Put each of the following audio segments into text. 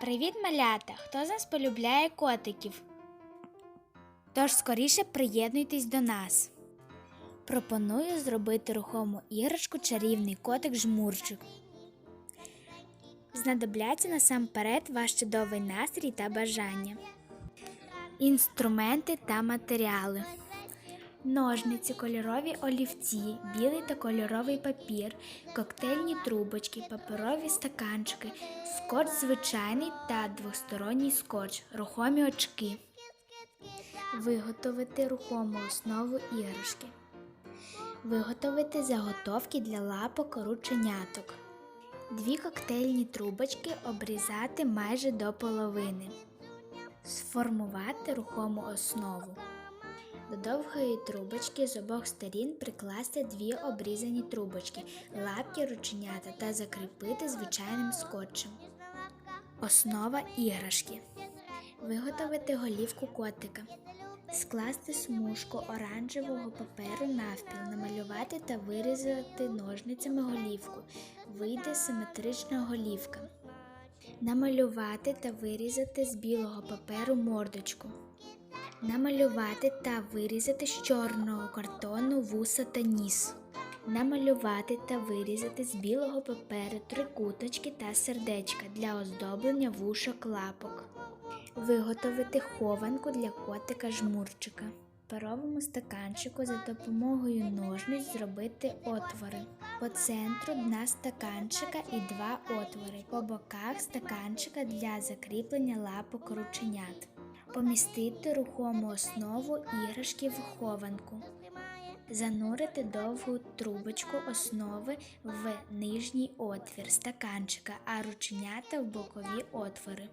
Привіт, малята! Хто з нас полюбляє котиків? Тож скоріше приєднуйтесь до нас. Пропоную зробити рухому іграшку чарівний котик жмурчик. Знадобляться насамперед ваш чудовий настрій та бажання. Інструменти та матеріали. Ножниці, кольорові олівці, білий та кольоровий папір, коктейльні трубочки, паперові стаканчики, скотч звичайний та двосторонній скотч, рухомі очки. Виготовити рухому основу іграшки. Виготовити заготовки для лапок рученяток. Дві коктейльні трубочки обрізати майже до половини. Сформувати рухому основу. До довгої трубочки з обох сторін прикласти дві обрізані трубочки, лапки рученята та закріпити звичайним скотчем. Основа іграшки. Виготовити голівку котика. Скласти смужку оранжевого паперу навпіл, намалювати та вирізати ножницями голівку. Вийде симетрична голівка. Намалювати та вирізати з білого паперу мордочку. Намалювати та вирізати з чорного картону вуса та ніс. Намалювати та вирізати з білого паперу трикуточки та сердечка для оздоблення вушок лапок. Виготовити хованку для котика жмурчика. Паровому стаканчику за допомогою ножниць зробити отвори. По центру дна стаканчика і два отвори. По боках стаканчика для закріплення лапок рученят. Помістити рухому основу іграшки в хованку. Занурити довгу трубочку основи в нижній отвір стаканчика, а рученята в бокові отвори.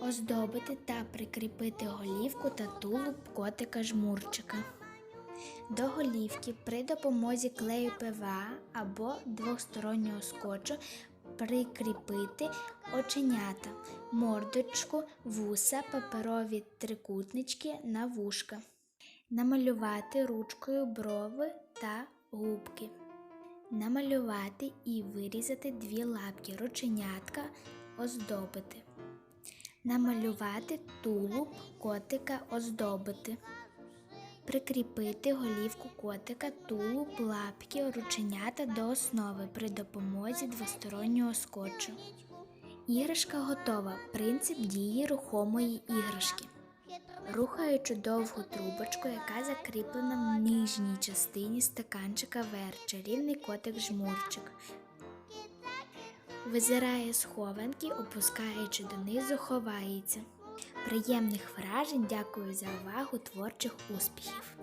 Оздобити та прикріпити голівку та тулуб котика жмурчика. До голівки при допомозі клею ПВА або двостороннього скотчу прикріпити оченята, мордочку, вуса, паперові трикутнички на вушка. Намалювати ручкою брови та губки. Намалювати і вирізати дві лапки рученятка, оздобити. Намалювати тулуб котика оздобити. Прикріпити голівку котика, тулуб, лапки, рученята до основи при допомозі двостороннього скотчу. Іграшка готова. Принцип дії рухомої іграшки. Рухаючи довгу трубочку, яка закріплена в нижній частині стаканчика вер чарівний котик жмурчик. Визирає з хованки, опускаючи донизу, ховається. Приємних вражень, дякую за увагу, творчих успіхів!